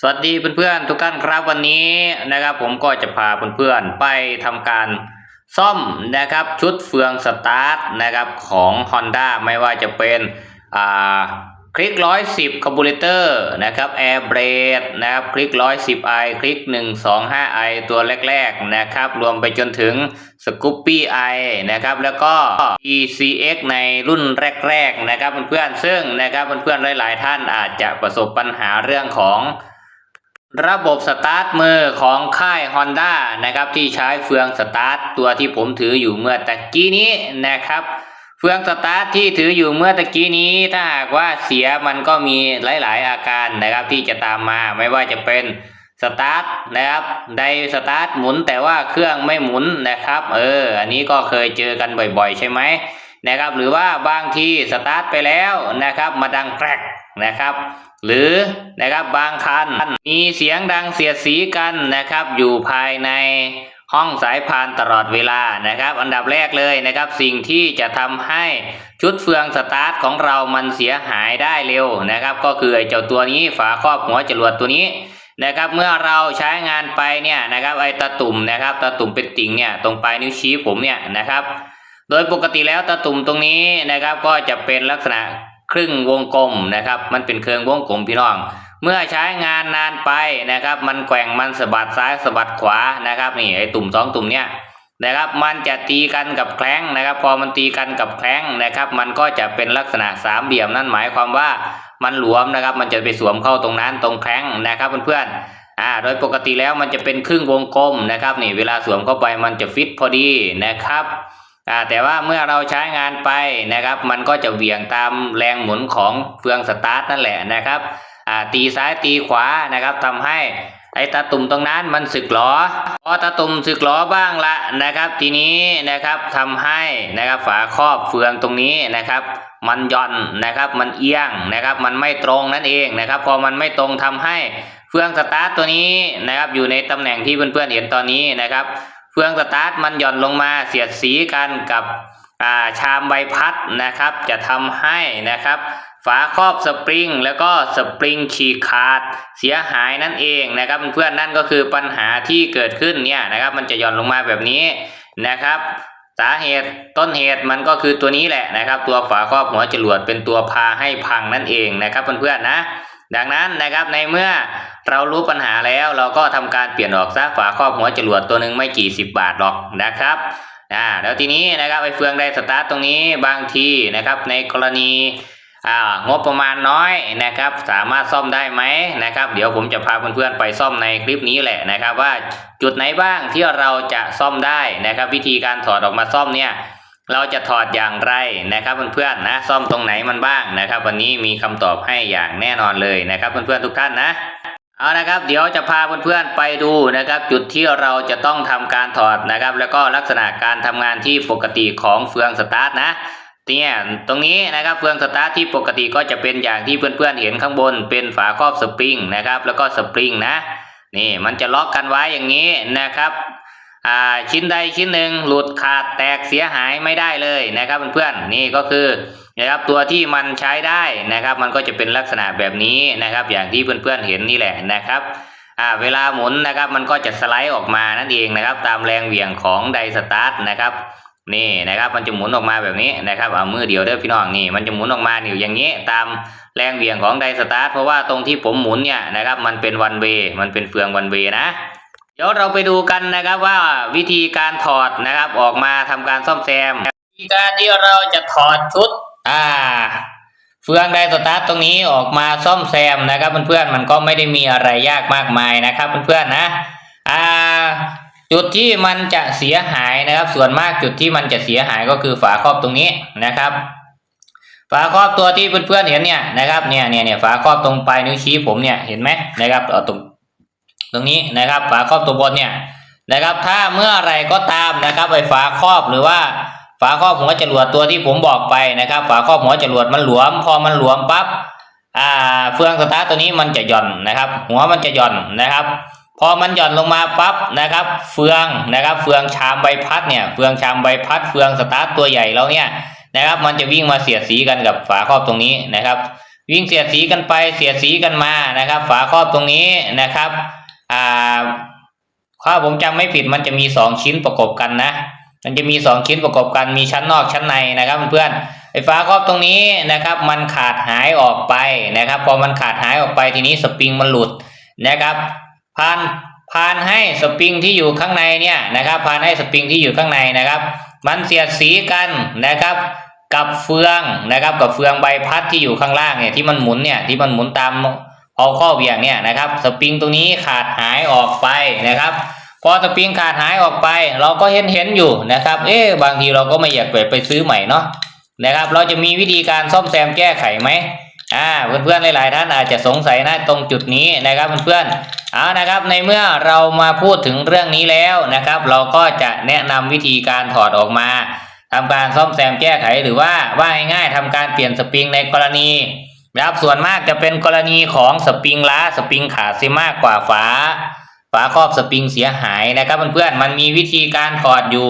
สวัสดีเพื่อนๆทุกท่านครับวันนี้นะครับ ผมก็จะพาเพื่อนๆไปทำการซ่อมนะครับชุดเฟืองสตาร์ทนะครับของ Honda ไม่ว่าจะเป็นอ่าคลิกร้อยสิบคาร์บูเรเตอร์นะครับแอร์เบรดนะครับคลิกร้อยสิบไอคลิกหนึ่งสองห้าไอตัวแรกๆนะครับ รวมไปจนถึงสกูปปี้ไอนะครับ แล้วก็ ECX ในรุ่นแรกๆนะครับเพื่อนๆซึ่งนะครับเพื่อนๆหลายๆท่านอาจจะประสบปัญหาเรื่องของ ระบบสตาร์ทมือของค่าย Honda นะครับที่ใช้เฟืองสตาร์ทตัวที่ผมถืออยู่เมื่อตะกี้นี้นะครับ เฟืองสตาร์ทที่ถืออยู่เมื่อตะกี้นี้ ถ้าหากว่าเสียมันก็มีหลาย ๆ อาการนะครับที่จะตามมาไม่ว่าจะเป็นสตาร์ทนะครับไดสตาร์ทหมุนแต่ว่าเครื่องไม่หมุนนะครับ เออ อันนี้ก็เคยเจอกันบ่อย ๆ ใช่ไหมนะครับ หรือว่าบางทีสตาร์ทไปแล้วนะครับ มาดังแกรกนะครับ หรือนะครับบางคันมีเสียงดังเสียดสีกันนะครับ อยู่ภายในห้องสายพานตลอดเวลานะครับ อันดับแรกเลยนะครับ สิ่งที่จะทำให้ชุดเฟืองสตาร์ทของเรามันเสียหายได้เร็วนะครับ ก็คือไอ้เจ้าตัวนี้ฝาครอบหัวจรวดตัวนี้นะครับ เมื่อเราใช้งานไปเนี่ยนะครับไอ้ตะตุ่มนะครับตะตุ่มเป็นติ่งเนี่ยตรงปลายนิ้วชี้ผมเนี่ยนะครับ โดยปกติแล้วตะตุ่มตรงนี้นะครับก็จะเป็นลักษณะ ครึ่งวงกลมนะครับ มันเป็นเครื่องวงกลมพี่น้อง เมื่อใช้งานนานไปนะครับ มันแกว่งมันสะบัดซ้ายสะบัดขวานะครับนี่ไอ้ตุ่มสองตุ่มเนี่ยนะครับมันจะตีกันกับแคล้งนะครับ พอมันตีกันกับแคล้งนะครับ มันก็จะเป็นลักษณะสามเหลี่ยมนั่นหมายความว่ามันหลวมนะครับ มันจะไปสวมเข้าตรงนั้นตรงแคล้งนะครับเพื่อนๆอ่าโดยปกติแล้วมันจะเป็นครึ่งวงกลมนะครับนี่เวลาสวมเข้าไปมันจะฟิตพอดีนะครับ แต่ว่าเมื่อเราใช้งานไปนะครับ มันก็จะเหวี่ยงตามแรงหมุนของเฟืองสตาร์ทนั่นแหละนะครับตีซ้ายตีขวานะครับทำให้ไอ้ตาตุ่มตรงนั้นมันสึกหรอพอตาตุ่มสึกหรอบ้างละนะครับ ทีนี้นะครับทำให้นะครับฝาครอบเฟืองตรงนี้นะครับ มันย่อนนะครับมันเอียงนะครับ มันไม่ตรงนั่นเองนะครับ พอมันไม่ตรงทำให้เฟืองสตาร์ทตัวนี้นะครับ อยู่ในตำแหน่งที่เพื่อนๆเห็นตอนนี้นะครับ ฟืองสตาร์ทมันหย่อนลงมาเสียดสีกันกับาชามใบพัดนะครับ จะทำให้นะครับ ฝาครอบสปริงแล้วก็สปริงฉีกขาดเสียหายนั่นเองนะครับเพื่อนนั่นก็คือปัญหาที่เกิดขึ้นเนี่ยนะครับ มันจะหย่อนลงมาแบบนี้นะครับสาเหตุต้นเหตุมันก็คือตัวนี้แหละนะครับ ตัวฝาครอบหัวจรวดเป็นตัวพาให้พังนั่นเองนะครับเพื่อนๆนะ ดังนั้นนะครับในเมื่อเรารู้ปัญหาแล้วเราก็ทำการเปลี่ยนออกซะฝาครอบหัวจรวดตัวหนึ่งไม่กี่สิบบาทหรอกนะครับอ่าแล้วทีนี้นะครับไอ้เฟืองได้สตาร์ทตรงนี้บางทีนะครับในกรณีอ่างบประมาณน้อยนะครับ สามารถซ่อมได้ไหมนะครับ เดี๋ยวผมจะพาเพื่อนๆไปซ่อมในคลิปนี้แหละนะครับ ว่าจุดไหนบ้างที่เราจะซ่อมได้นะครับ วิธีการถอดออกมาซ่อมเนี่ย เราจะถอดอย่างไรนะครับเพื่อนๆนะซ่อมตรงไหนมันบ้างนะครับ วันนี้มีคำตอบให้อย่างแน่นอนเลยนะครับเพื่อนๆทุกท่านนะเอานะครับเดี๋ยวจะพาเพื่อนๆไปดูนะครับ จุดที่เราจะต้องทำการถอดนะครับ แล้วก็ลักษณะการทำงานที่ปกติของเฟืองสตาร์ทนะเนี่ยตรงนี้นะครับเฟืองสตาร์ทที่ปกติก็จะเป็นอย่างที่เพื่อนๆเห็นข้างบน เป็นฝาครอบสปริงนะครับแล้วก็สปริงนะนี่มันจะล็อกกันไว้อย่างนี้นะครับ ชิ้นใดชิ้นหนึ่งหลุดขาดแตกเสียหายไม่ได้เลยนะครับเพื่อนๆนี่ก็คือนะครับตัวที่มันใช้ได้นะครับ มันก็จะเป็นลักษณะแบบนี้นะครับ อย่างที่เพื่อนๆเห็นนี่แหละนะครับเวลาหมุนนะครับมันก็จะสไลด์ออกมานั่นเองนะครับ ตามแรงเหวี่ยงของไดสตาร์ทนะครับนี่นะครับมันจะหมุนออกมาแบบนี้นะครับเอามือเดียวเด้อพี่น้องนี่มันจะหมุนออกมาอยู่อย่างนี้ตามแรงเหวี่ยงของไดสตาร์ทเพราะว่าตรงที่ผมหมุนเนี่ยนะครับมันเป็นวันเวมันเป็นเฟืองวันเวนะ เดี๋ยวเราไปดูกันนะครับว่าวิธีการถอดนะครับออกมาทำการซ่อมแซม วิธีการที่เราจะถอดชุด อ่า เฟืองไดสตาร์ทตรงนี้ออกมาซ่อมแซมนะครับเพื่อนๆมันก็ไม่ได้มีอะไรยากมากมายนะครับเพื่อนๆนะ อ่า จุดที่มันจะเสียหายนะครับ ส่วนมากจุดที่มันจะเสียหายก็คือฝาครอบตรงนี้นะครับฝาครอบตัวที่เพื่อนๆเห็นเนี่ยนะครับเนี่ยเนี่ยเนี่ยฝาครอบตรงปลายนิ้วชี้ผมเนี่ยเห็นไหมนะครับเอาตรง ตรงนี้นะครับ ฝาครอบตัวบนเนี่ยนะครับ ถ้าเมื่อไรก็ตามนะครับไอ้ฝาครอบหรือว่าฝาครอบหัวจรวดตัวที่ผมบอกไปนะครับ ฝาครอบหัวจรวดมันหลวม พอมันหลวมปั๊บอ่าเฟืองสตาร์ตัวนี้มันจะหย่อนนะครับ หัวมันจะหย่อนนะครับ พอมันหย่อนลงมาปั๊บนะครับ เฟืองนะครับ เฟืองชามใบพัดเนี่ยเฟืองชามใบพัด เฟืองสตาร์ตัวใหญ่แล้วเนี่ยนะครับ มันจะวิ่งมาเสียดสีกันกับฝาครอบตรงนี้นะครับ วิ่งเสียดสีกันไปเสียดสีกันมานะครับ ฝาครอบตรงนี้นะครับ อ่าถ้าผมจำไม่ผิดมันจะมีสองชิ้นประกบกันนะ มันจะมีสองชิ้นประกบกันมีชั้นนอกชั้นในนะครับเพื่อนๆไอ้ฝาครอบตรงนี้นะครับ มันขาดหายออกไปนะครับ พอมันขาดหายออกไปทีนี้สปริงมันหลุดนะครับพานพานให้สปริงที่อยู่ข้างในเนี่ยนะครับพานให้สปริงที่อยู่ข้างในนะครับ มันเสียดสีกันนะครับ กับเฟืองนะครับ กับเฟืองใบพัดที่อยู่ข้างล่างเนี่ยที่มันหมุนเนี่ยที่มันหมุนตาม เอาข้อเหวี่ยงเนี่ยนะครับสปริงตรงนี้ขาดหายออกไปนะครับ พอสปริงขาดหายออกไป เราก็เห็นเห็นอยู่นะครับ เอ๊ะบางทีเราก็ไม่อยากไปไปซื้อใหม่เนาะนะครับ เราจะมีวิธีการซ่อมแซมแก้ไขไหมอ่าเพื่อนๆหลายๆท่านอาจจะสงสัยนะตรงจุดนี้นะครับเพื่อนๆเอานะครับในเมื่อเรามาพูดถึงเรื่องนี้แล้วนะครับ เราก็จะแนะนำวิธีการถอดออกมาทำการซ่อมแซมแก้ไขหรือว่าว่าง่ายๆทำการเปลี่ยนสปริงในกรณี นะครับส่วนมากจะเป็นกรณีของสปริงล้าสปริงขาดเสียมากกว่าฝา ฝาครอบสปริงเสียหายนะครับเพื่อนๆมันมีวิธีการถอดอยู่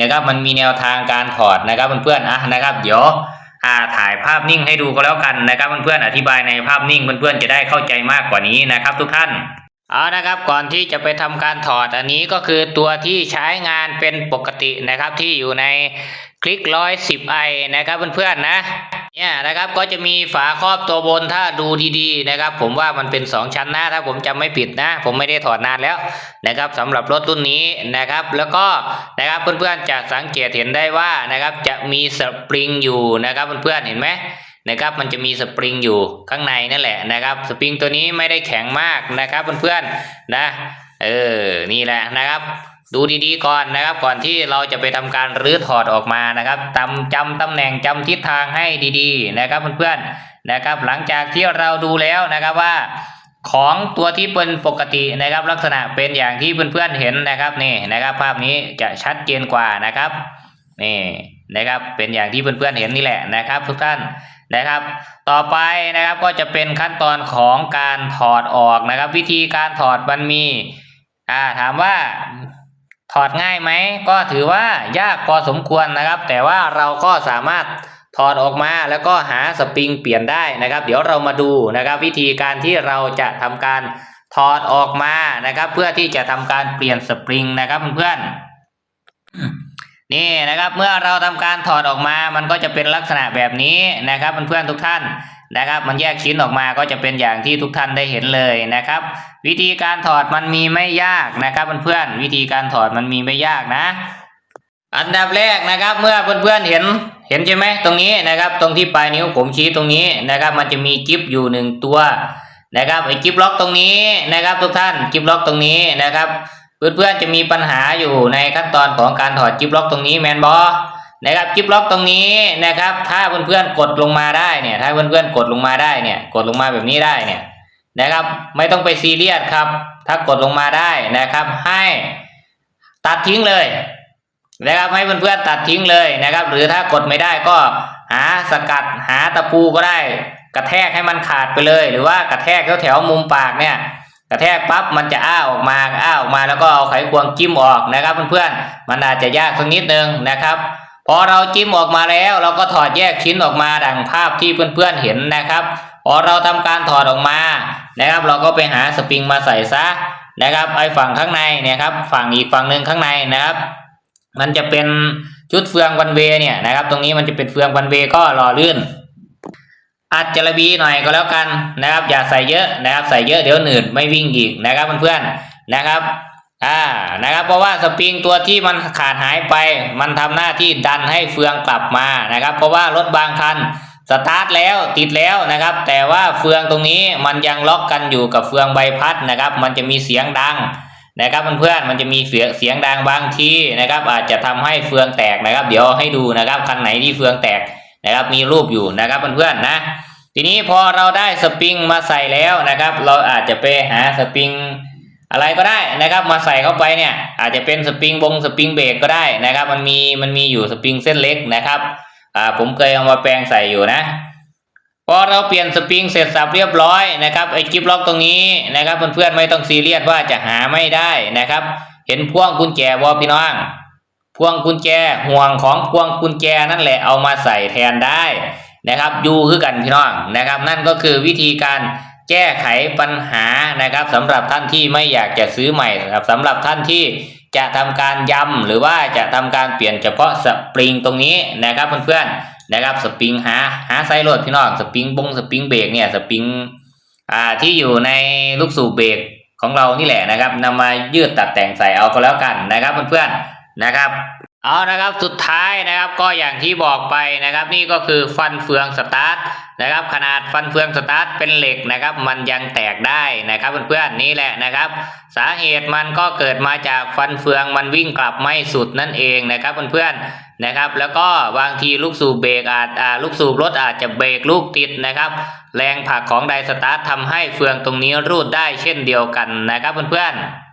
นะครับมันมีแนวทางการถอดนะครับเพื่อนๆอะนะครับ เดี๋ยวอ่าถ่ายภาพนิ่งให้ดูก็แล้วกันนะครับเพื่อนๆอธิบายในภาพนิ่งเพื่อนๆจะได้เข้าใจมากกว่านี้นะครับ ทุกท่านเอานะครับก่อนที่จะไปทำการถอดอันนี้ก็คือตัวที่ใช้งานเป็นปกตินะครับที่อยู่ในคลิกร้อยสิบไอนะครับเพื่อนๆนะ เนี่ยนะครับก็จะมีฝาครอบตัวบนถ้าดูดีๆนะครับ ผมว่ามันเป็นสองชั้นนะถ้าผมจำไม่ผิดนะ ผมไม่ได้ถอดนานแล้วนะครับสำหรับรถรุ่นนี้นะครับ แล้วก็นะครับเพื่อนๆจะสังเกตเห็นได้ว่านะครับจะมีสปริงอยู่นะครับเพื่อนๆเห็นไหมนะครับมันจะมีสปริงอยู่ข้างในนั่นแหละนะครับ สปริงตัวนี้ไม่ได้แข็งมากนะครับเพื่อนๆนะเออนี่แหละนะครับ ดูดีๆก่อนนะครับ ก่อนที่เราจะไปทำการรื้อถอดออกมานะครับจำจำตำแหน่งจำทิศทางให้ดีๆ นะครับเพื่อนๆนะครับ หลังจากที่เราดูแล้วนะครับว่า ของตัวที่เป็นปกตินะครับ ลักษณะเป็นอย่างที่เพื่อนๆเห็นนะครับนี่นะครับ ภาพนี้จะชัดเจนกว่านะครับนี่นะครับเป็นอย่างที่เพื่อนๆเห็นนี่แหละนะครับ ทุกท่านนะครับ ต่อไปนะครับก็จะเป็นขั้นตอนของการถอดออกนะครับ วิธีการถอดมันมีอ่าถามว่า ถอดง่ายไหมก็ถือว่ายากพอสมควรนะครับ แต่ว่าเราก็สามารถถอดออกมาแล้วก็หาสปริงเปลี่ยนได้นะครับ เดี๋ยวเรามาดูนะครับ วิธีการที่เราจะทำการถอดออกมานะครับ เพื่อที่จะทำการเปลี่ยนสปริงนะครับเพื่อนๆนี่นะครับเมื่อเราทำการถอดออกมา มันก็จะเป็นลักษณะแบบนี้นะครับเพื่อนๆทุกท่านนะครับ มันแยกชิ้นออกมาก็จะเป็นอย่างที่ทุกท่านได้เห็นเลยนะครับ วิธีการถอดมันมีไม่ยากนะครับเพื่อนๆวิธีการถอดมันมีไม่ยากนะ อันดับแรกนะครับ เมื่อเพื่อนๆเห็นเห็นใช่ไหมตรงนี้นะครับ ตรงที่ปลายนิ้วผมชี้ตรงนี้นะครับ มันจะมีจิ๊บอยู่หนึ่งตัวนะครับไอ้จิ๊บล็อกตรงนี้นะครับ ทุกท่านจิ๊บล็อกตรงนี้นะครับ เพื่อนๆจะมีปัญหาอยู่ในขั้นตอนของการถอดจิ๊บล็อกตรงนี้แมนบอนะครับจิ๊บล็อกตรงนี้นะครับ ถ้าเพื่อนๆกดลงมาได้เนี่ยถ้าเพื่อนๆกดลงมาได้เนี่ย กดลงมาแบบนี้ได้เนี่ย นะครับ ไม่ต้องไปซีเรียสครับ ถ้ากดลงมาได้นะครับ ให้ตัดทิ้งเลยนะครับให้เพื่อนๆตัดทิ้งเลยนะครับ หรือถ้ากดไม่ได้ก็หาสกัดหาตะปูก็ได้ กระแทกให้มันขาดไปเลย หรือว่ากระแทกแถวๆมุมปากเนี่ยกระแทกปั๊บมันจะอ้าออกมาอ้าออกมาแล้วก็เอาไขควงจิ้มออกนะครับเพื่อนๆมันอาจจะยากสักนิดนึงนะครับ พอเราจิ้มออกมาแล้ว เราก็ถอดแยกชิ้นออกมาดังภาพที่เพื่อนๆเห็นนะครับ พอเราทำการถอดออกมานะครับ เราก็ไปหาสปริงมาใส่ซะนะครับไอ้ฝั่งข้างในเนี่ยครับฝั่งอีกฝั่งหนึ่งข้างในนะครับ มันจะเป็นชุดเฟืองวันเวเนี่ยนะครับ ตรงนี้มันจะเป็นเฟืองวันเวก็รอลื่น อัดจระบีหน่อยก็แล้วกันนะครับ อย่าใส่เยอะนะครับ ใส่เยอะเดี๋ยวหนืดไม่วิ่งอีกนะครับเพื่อนๆนะครับอ่านะครับ เพราะว่าสปริงตัวที่มันขาดหายไป มันทำหน้าที่ดันให้เฟืองกลับมานะครับ เพราะว่ารถบางคัน สตาร์ทแล้วติดแล้วนะครับ แต่ว่าเฟืองตรงนี้มันยังล็อกกันอยู่กับเฟืองใบพัดนะครับ มันจะมีเสียงดังนะครับเพื่อนๆมันจะมีเสียงเสียงดังบางทีนะครับ อาจจะทำให้เฟืองแตกนะครับ เดี๋ยวให้ดูนะครับคันไหนที่เฟืองแตกนะครับ มีรูปอยู่นะครับเพื่อนๆนะ ทีนี้พอเราได้สปริงมาใส่แล้วนะครับ เราอาจจะไปหาสปริงอะไรก็ได้นะครับ มาใส่เข้าไปเนี่ย อาจจะเป็นสปริงบงสปริงเบรกก็ได้นะครับ มันมีมันมีอยู่สปริงเส้นเล็กนะครับ อ่าผมเคยเอามาแปลงใส่อยู่นะพอเราเปลี่ยนสปริงเสร็จสับเรียบร้อยนะครับไอ้กิฟล็อกตรงนี้นะครับเพื่อนๆไม่ต้องซีเรียสว่าจะหาไม่ได้นะครับ เห็นพ่วงกุญแจบอพี่น้องพวงกุญแจห่วงของพวงกุญแจนั่นแหละเอามาใส่แทนได้นะครับอยู่คือกันพี่น้องนะครับ นั่นก็คือวิธีการแก้ไขปัญหานะครับสำหรับท่านที่ไม่อยากจะซื้อใหม่สำหรับท่านที่ จะทำการย้ำหรือว่าจะทำการเปลี่ยนเฉพาะสปริงตรงนี้นะครับเพื่อนๆนะครับสปริงหาหาไซโลดพี่น้องสปริงบงสปริงเบรกเนี่ยสปริงอ่าที่อยู่ในลูกสูบเบรกของเรานี่แหละนะครับนำมายืดตัดแต่งใส่เอาก็แล้วกันนะครับเพื่อนๆนะครับเอานะครับสุดท้ายนะครับก็อย่างที่บอกไปนะครับ นี่ก็คือฟันเฟืองสตาร์ท นะครับขนาดฟันเฟืองสตาร์ทเป็นเหล็กนะครับ มันยังแตกได้นะครับเพื่อนๆนี่แหละนะครับ สาเหตุมันก็เกิดมาจากฟันเฟืองมันวิ่งกลับไม่สุดนั่นเองนะครับเพื่อนๆนะครับ แล้วก็บางทีลูกสูบเบรกอาจอ่าลูกสูบรถอาจจะเบรกลูกติดนะครับ แรงผลักของไดสตาร์ททำให้เฟืองตรงนี้รูดได้เช่นเดียวกันนะครับเพื่อนๆ